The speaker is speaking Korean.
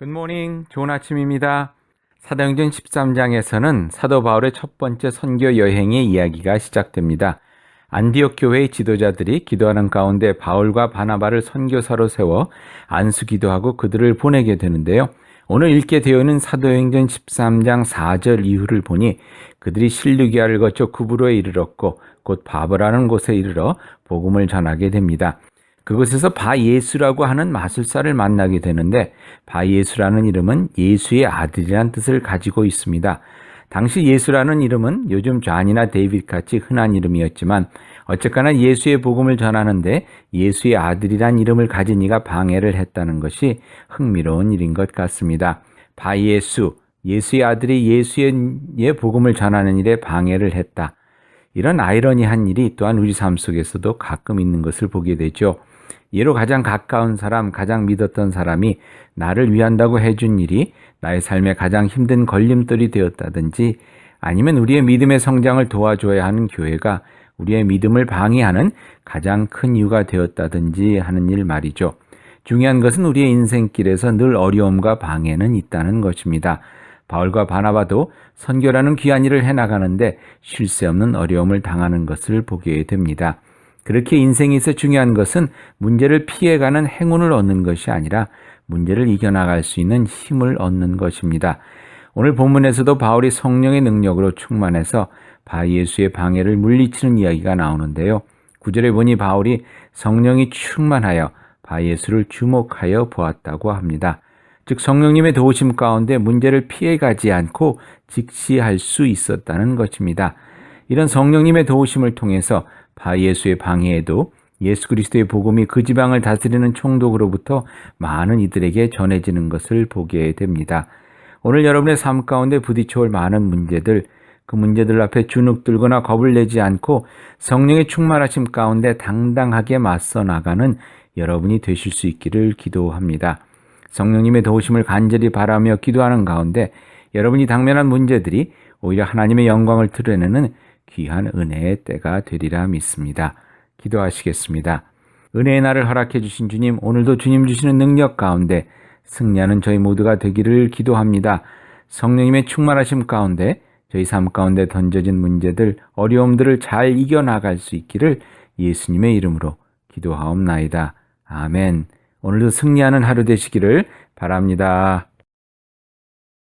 굿모닝 좋은 아침입니다. 사도행전 13장에서는 사도 바울의 첫 번째 선교 여행의 이야기가 시작됩니다. 안디옥 교회의 지도자들이 기도하는 가운데 바울과 바나바를 선교사로 세워 안수 기도하고 그들을 보내게 되는데요. 오늘 읽게 되어있는 사도행전 13장 4절 이후를 보니 그들이 실루기아를 거쳐 구브로에 이르렀고 곧 바버라는 곳에 이르러 복음을 전하게 됩니다. 그곳에서 바 예수라고 하는 마술사를 만나게 되는데 바 예수라는 이름은 예수의 아들이란 뜻을 가지고 있습니다. 당시 예수라는 이름은 요즘 존이나 데이빗 같이 흔한 이름이었지만 어쨌거나 예수의 복음을 전하는데 예수의 아들이란 이름을 가진 이가 방해를 했다는 것이 흥미로운 일인 것 같습니다. 바 예수, 예수의 아들이 예수의 복음을 전하는 일에 방해를 했다. 이런 아이러니한 일이 또한 우리 삶 속에서도 가끔 있는 것을 보게 되죠. 예로 가장 가까운 사람, 가장 믿었던 사람이 나를 위한다고 해준 일이 나의 삶에 가장 힘든 걸림돌이 되었다든지 아니면 우리의 믿음의 성장을 도와줘야 하는 교회가 우리의 믿음을 방해하는 가장 큰 이유가 되었다든지 하는 일 말이죠. 중요한 것은 우리의 인생길에서 늘 어려움과 방해는 있다는 것입니다. 바울과 바나바도 선교라는 귀한 일을 해나가는데 쉴 새 없는 어려움을 당하는 것을 보게 됩니다. 그렇게 인생에서 중요한 것은 문제를 피해가는 행운을 얻는 것이 아니라 문제를 이겨나갈 수 있는 힘을 얻는 것입니다. 오늘 본문에서도 바울이 성령의 능력으로 충만해서 바 예수의 방해를 물리치는 이야기가 나오는데요. 구절에 보니 바울이 성령이 충만하여 바 예수를 주목하여 보았다고 합니다. 즉 성령님의 도우심 가운데 문제를 피해가지 않고 직시할 수 있었다는 것입니다. 이런 성령님의 도우심을 통해서 바예수의 방해에도 예수 그리스도의 복음이 그 지방을 다스리는 총독으로부터 많은 이들에게 전해지는 것을 보게 됩니다. 오늘 여러분의 삶 가운데 부딪혀올 많은 문제들, 그 문제들 앞에 주눅들거나 겁을 내지 않고 성령의 충만하심 가운데 당당하게 맞서 나가는 여러분이 되실 수 있기를 기도합니다. 성령님의 도우심을 간절히 바라며 기도하는 가운데 여러분이 당면한 문제들이 오히려 하나님의 영광을 드러내는 귀한 은혜의 때가 되리라 믿습니다. 기도하시겠습니다. 은혜의 날을 허락해 주신 주님, 오늘도 주님 주시는 능력 가운데 승리하는 저희 모두가 되기를 기도합니다. 성령님의 충만하심 가운데 저희 삶 가운데 던져진 문제들, 어려움들을 잘 이겨나갈 수 있기를 예수님의 이름으로 기도하옵나이다. 아멘. 오늘도 승리하는 하루 되시기를 바랍니다.